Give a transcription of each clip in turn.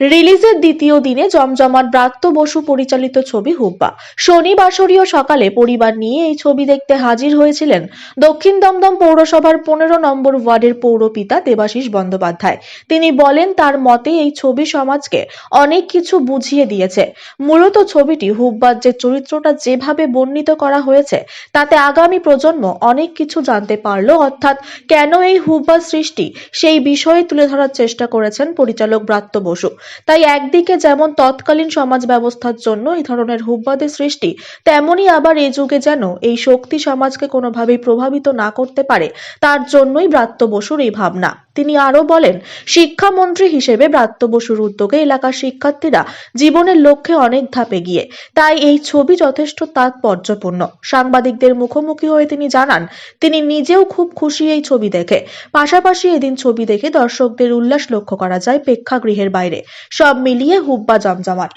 রিলিজের দ্বিতীয় দিনে জমজমাট ব্রাত্য বসু পরিচালিত ছবি হুব্বা। শনিবাসরীয় সকালে পরিবার নিয়ে এই ছবি দেখতে হাজির হয়েছিলেন দক্ষিণ দমদম পৌরসভার পনেরো নম্বর ওয়ার্ডের পৌরপিতা দেবাশিস বন্দ্যোপাধ্যায়। তিনি বলেন, তার মতে এই ছবি সমাজকে অনেক কিছু বুঝিয়ে দিয়েছে। মূলত ছবিটি হুব্বার যে চরিত্রটা যেভাবে বর্ণিত করা হয়েছে, তাতে আগামী প্রজন্ম অনেক কিছু জানতে পারল। অর্থাৎ কেন এই হুব্বার সৃষ্টি সেই বিষয়ে তুলে ধরার চেষ্টা করেছেন পরিচালক ব্রাত্য বসু। তাই একদিকে যেমন তৎকালীন সমাজ ব্যবস্থার জন্য এই ধরনের হুব্বাদের সৃষ্টি, তেমনি আবার এই যুগে যেন এই শক্তি সমাজকে কোনোভাবেই প্রভাবিত না করতে পারে, তার জন্যই ব্রাত্য বসুর এই ভাবনা। তিনি আরও বলেন, শিক্ষামন্ত্রী হিসেবে ব্রাত্য বসুর উদ্যোগে এলাকার শিক্ষার্থীরা জীবনের লক্ষ্যে অনেক ধাপে গিয়ে তাই এই ছবি যথেষ্ট তাৎপর্যপূর্ণ। সাংবাদিকদের মুখোমুখি হয়ে তিনি জানান, তিনি নিজেও খুব খুশি এই ছবি দেখে। পাশাপাশি এদিন ছবি দেখে দর্শকদের উল্লাস লক্ষ্য করা যায় প্রেক্ষাগৃহের বাইরে। সব মিলিয়ে হুব্বা জমজমাট।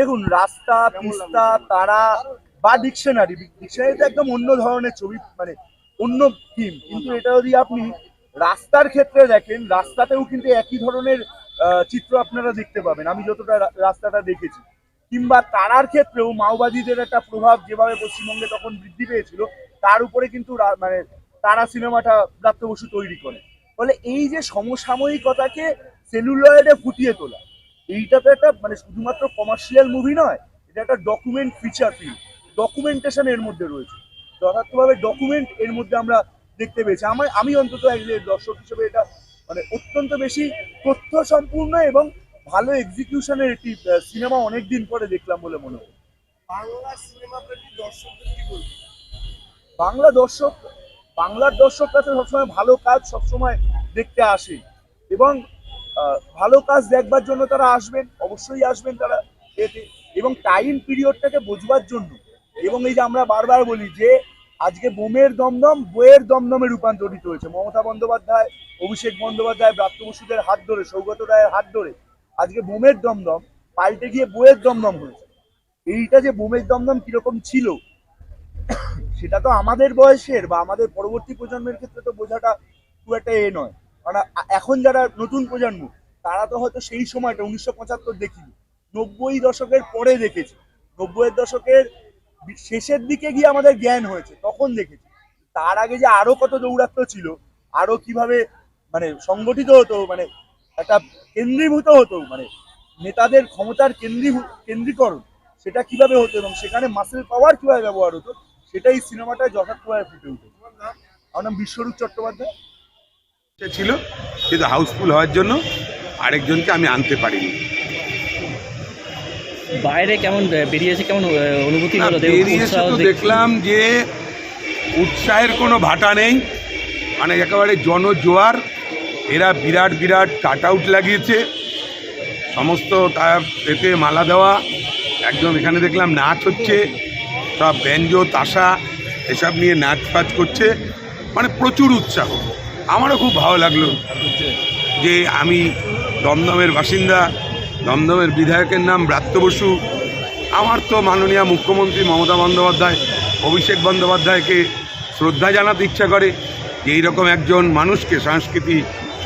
দেখুন, রাস্তা তিস্তা তারা বা ডিকশনারি ডিকশনারি তো একদম অন্য ধরনের ছবি মানে অন্য থিম কিন্তু এটা যদি আপনি রাস্তার ক্ষেত্রে দেখেন, রাস্তাতেও কিন্তু একই ধরনের চিত্র আপনারা দেখতে পাবেন। আমি যতটা রাস্তাটা দেখেছি। কিংবা তারার ক্ষেত্রেও মাওবাদীদের একটা প্রভাব যেভাবে পশ্চিমবঙ্গে তখন বৃদ্ধি পেয়েছিল, তার উপরে কিন্তু মানে তারা সিনেমাটা ব্রাত্য বসু তৈরি করে। ফলে এই যে সমসাময়িকতাকে সেলুলয়েডে ফুটিয়ে তোলা এইটা তো একটা মানে শুধুমাত্র কমার্শিয়াল মুভি নয় এটা একটা ডকুমেন্ট ফিচার ফিল্ম ডকুমেন্টেশন এর মধ্যে রয়েছে। যথার্থভাবে ডকুমেন্ট এর মধ্যে আমরা দেখতে পেয়েছি। আমার আমি অন্তত একজন দর্শক হিসেবে এটা মানে অত্যন্ত বেশি তথ্য সম্পূর্ণ এবং ভালো এক্সিকিউশনের একটি সিনেমা অনেক দিন পরে দেখলাম বলে মনে হয়। বাংলা সিনেমা প্রতি দর্শকদের কি বলব? বাংলা দর্শক বাংলার দর্শকরা তো সবসময় ভালো কাজ সবসময় দেখতে আসে। এবং ভালো কাজ দেখবার জন্য তারা আসবেন, অবশ্যই আসবেন তারা এতে। এবং টাইম পিরিয়ডটাকে বোঝবার জন্য। এবং এই যে আমরা বারবার বলি যে, আজকে বোমের দমদম, বইয়ের দমদমে রূপান্তরিত হয়েছে। মমতা বন্দ্যোপাধ্যায়, অভিষেক বন্দ্যোপাধ্যায়, ব্রাত্য বসুদের হাত ধরে, সৌগত রায়ের হাত ধরে আজকে বোমের দমদম, পাল্টে গিয়ে বইয়ের দমদম হয়েছে। এইটা যে বোমের দমদম কীরকম ছিল, সেটা তো আমাদের বয়সের বা আমাদের পরবর্তী প্রজন্মের ক্ষেত্রে তো বোঝাটা খুব একটা এ নয়। কারণ এখন যারা নতুন প্রজন্ম, তারা তো হয়তো সেই সময়টা উনিশশো পঁচাত্তর দেখিনি। নব্বই দশকের পরে দেখেছে। নব্বইয়ের দশকের শেষের দিকে গিয়ে আমাদের জ্ঞান হয়েছে, তখন দেখেছি। তার আগে যে আরও কত দৌরাত্ম ছিল, আরও কীভাবে মানে সংগঠিত হতো মানে একটা কেন্দ্রীভূত হতো মানে নেতাদের ক্ষমতার কেন্দ্রীভূত কেন্দ্রীকরণ, সেটা কীভাবে হতো এবং সেখানে মাসেল পাওয়ার কীভাবে ব্যবহার হতো, সেটাই সিনেমাটায় যথার্থভাবে ফুটে উঠেছে। আমার নাম বিশ্বরূপ চট্টোপাধ্যায়। ছিল কিন্তু হাউসফুল হওয়ার জন্য আরেকজনকে আমি আনতে পারিনি। বাইরে কেমন বেরিয়েছে কেমন অনুভূতি না, হলো? দেখ- বেরিয়ে এসে উৎসাহ তো দেখলাম যে উৎসাহের কোনো ভাটা নেই মানে একেবারে জনজোয়ার এরা বিরাট বিরাট কাট আউট লাগিয়েছে সমস্ত তার এতে মালা দেওয়া একদম এখানে দেখলাম নাচ হচ্ছে সব ব্যঞ্জ তাসা এসব নিয়ে নাচ ফাচ করছে মানে প্রচুর উৎসাহ। আমারও খুব ভালো লাগল যে আমি দমদমের বাসিন্দা, দমদমের বিধায়কের নাম ব্রাত্য বসু। আমার তো মাননীয় মুখ্যমন্ত্রী মমতা বন্দ্যোপাধ্যায়, অভিষেক বন্দ্যোপাধ্যায়কে শ্রদ্ধা জানাতে ইচ্ছা করে যে এইরকম একজন মানুষকে, সংস্কৃতি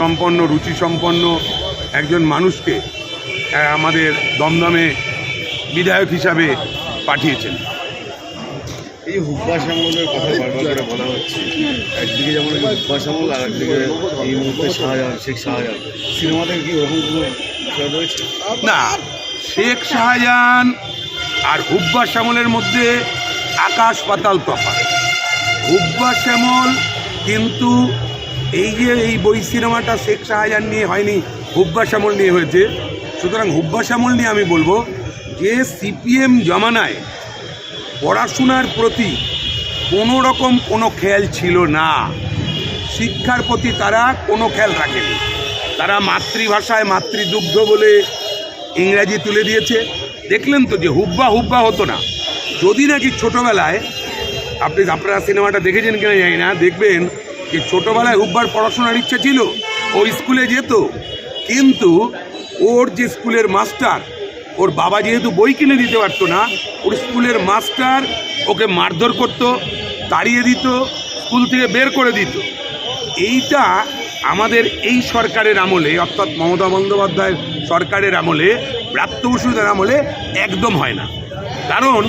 সম্পন্ন, রুচি সম্পন্ন একজন মানুষকে আমাদের দমদমে বিধায়ক হিসাবে পাঠিয়েছেন। এই হুব্বা শ্যামলের কথা বারবার করে বলা হচ্ছে। একদিকে যেমন এই হুব্বা শ্যামল আর একদিকে এই মুহূর্তে শাহজাহান শেখ শাহজাহান সিনেমাতে কি ওরকম কোনো রয়েছে? না, শেখ শাহজাহান আর হুব্বা শ্যামলের মধ্যে আকাশ পাতাল তফাৎ। হুব্বা শ্যামল কিন্তু এই যে এই বই সিনেমাটা শেখ শাহজাহান নিয়ে হয়নি হুব্বা শ্যামল নিয়ে হয়েছে। সুতরাং হুব্বা শ্যামল নিয়ে আমি বলব যে সিপিএম জমানায় পড়াশোনার প্রতি কোনো রকম কোনো খেয়াল ছিল না। শিক্ষার প্রতি তারা কোনো খেয়াল রাখেনি। তারা মাতৃভাষায় মাতৃদুগ্ধ বলে ইংরাজি তুলে দিয়েছে। দেখলেন তো যে হুব্বা হুব্বা হতো না। যদি নাকি ছোটোবেলায়, আপনি আপনারা সিনেমাটা দেখেছেন কিনা জানি না, দেখবেন যে ছোটোবেলায় হুব্বার পড়াশোনার ইচ্ছা ছিল, ও স্কুলে যেত। কিন্তু ওর যে স্কুলের মাস্টার ওর বাবা যেহেতু বই কিনে দিতে পারতো না, ওর স্কুলের মাস্টার ওকে মারধর করতো, তাড়িয়ে দিত, স্কুল থেকে বের করে দিত। এইটা আমাদের এই সরকারের আমলে, অর্থাৎ মমতা বন্দ্যোপাধ্যায়ের সরকারের আমলে, প্রাপ্ত বসুদের আমলে একদম হয় না। কারণ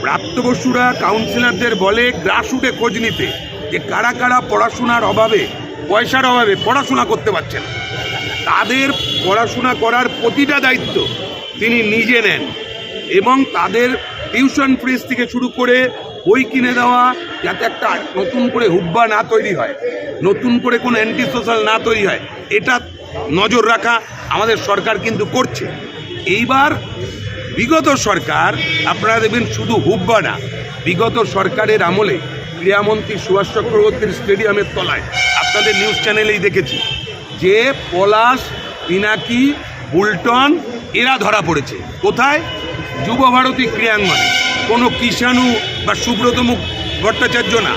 প্রাপ্তবসুরা কাউন্সিলরদের বলে গ্রাসরুটে খোঁজ নিতে যে কারা কারা পড়াশোনার অভাবে, পয়সার অভাবে পড়াশোনা করতে পারছে না। তাদের পড়াশোনা করার প্রতিটা দায়িত্ব তিনি নিজে নেন এবং তাদের টিউশন ফিস থেকে শুরু করে বই কিনে দেওয়া যাতে একটা নতুন করে হুব্বা না তৈরি হয়, নতুন করে কোনো অ্যান্টি সোশ্যাল না তৈরি হয়, এটা নজর রাখা আমাদের সরকার কিন্তু করছে। এইবার বিগত সরকার, আপনারা দেখবেন শুধু হুব্বা না, বিগত সরকারের আমলে ক্রীড়ামন্ত্রী সুভাষ চক্রবর্তীর স্টেডিয়ামের তলায়, আপনাদের নিউজ চ্যানেলেই দেখেছি, যে পলাশ, পিনাকি, বুলটন এরা ধরা পড়েছে। কোথায়? যুব ভারতী ক্রীড়াঙ্গনে। কোনো কিষাণু বা সুব্রত মুখ ভট্টাচার্য না।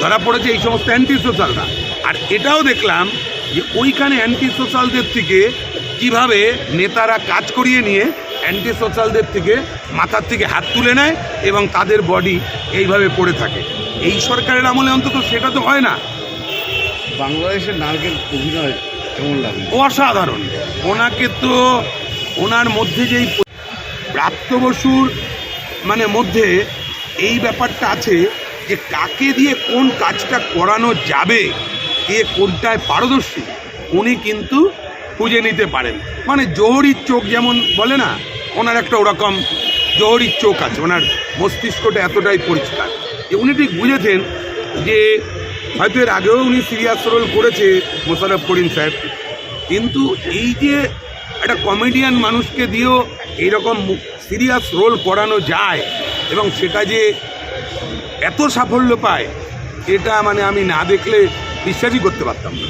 ধরা পড়েছে এই সমস্ত অ্যান্টি সোশ্যালরা আর এটাও দেখলাম যে ওইখানে অ্যান্টি সোশ্যালদের থেকে কীভাবে নেতারা কাজ করিয়ে নিয়ে অ্যান্টি সোশ্যালদের থেকে মাথার থেকে হাত তুলে নেয় এবং তাদের বডি এইভাবে পড়ে থাকে। এই সরকারের আমলে অন্তত সেটা তো হয় না। বাংলাদেশের নায়কের অভিনয় কেমন লাগে? অসাধারণ। ওনাকে তো ওনার মধ্যে যেই প্রাপ্ত বসুর মানে মধ্যে এই ব্যাপারটা আছে যে কাকে দিয়ে কোন কাজটা করানো যাবে, কে কোনটায় পারদর্শী, উনি কিন্তু খুঁজে নিতে পারেন। মানে জহরির চোখ যেমন বলে না, ওনার একটা ওরকম জহরির চোখ আছে, ওনার মস্তিষ্কটা এতটাই পরিষ্কার। যে উনি ঠিক বুঝেছেন যে হয়তো এর আগেও উনি সিরিয়াস রোল করেছে মোশারফ করিম সাহেব। কিন্তু এই যে একটা কমেডিয়ান মানুষকে দিয়েও এইরকম সিরিয়াস রোল করানো যায় এবং সেটা যে এত সাফল্য পায় এটা মানে আমি না দেখলে বিশ্বাসই করতে পারতাম না।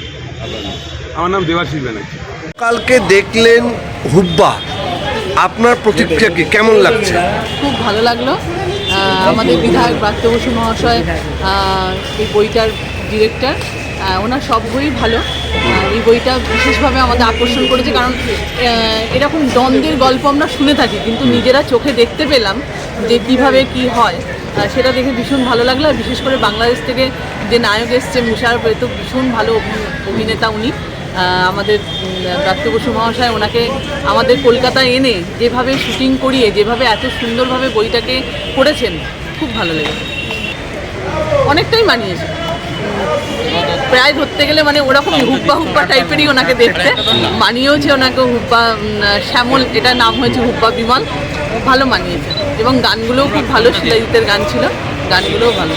আমার নাম দেবাশিস ব্যানার্জি। কালকে দেখলেন হুব্বা। আপনার প্রতিক্রিয়া কি? কেমন লাগছে? খুব ভালো লাগল। আমাদের বিধায়ক ব্রাত্য বসু মহাশয় এই বইটার ডিরেক্টর ওনার সব বই ভালো। এই বইটা বিশেষভাবে আমাদের আকর্ষণ করেছে কারণ এরকম দ্বন্দ্বের গল্প আমরা শুনে থাকি কিন্তু নিজেরা চোখে দেখতে পেলাম যে কীভাবে কি হয়। সেটা দেখে ভীষণ ভালো লাগল আর বিশেষ করে বাংলাদেশ থেকে যে নায়ক এসছে মুশারফ তো ভীষণ ভালো অভি- অভিনেতা উনি। আমাদের প্রাপ্ত বসু মহাশয় ওনাকে আমাদের কলকাতায় এনে যেভাবে শুটিং করিয়ে যেভাবে এত সুন্দরভাবে বইটাকে করেছেন খুব ভালো লেগেছে। অনেকটাই মানিয়েছে। প্রায় ধরতে গেলে মানে ওরকম হুব্বা হুব্বা টাইপেরই ওনাকে দেখতে। মানিয়েওছে ওনাকে হুব্বা শ্যামল, এটা নাম হয়েছে হুব্বা বিমল। ভালো মানিয়েছে। এবং গানগুলোও খুব ভালো শিলাজিতের গান ছিল। গানগুলোও ভালো।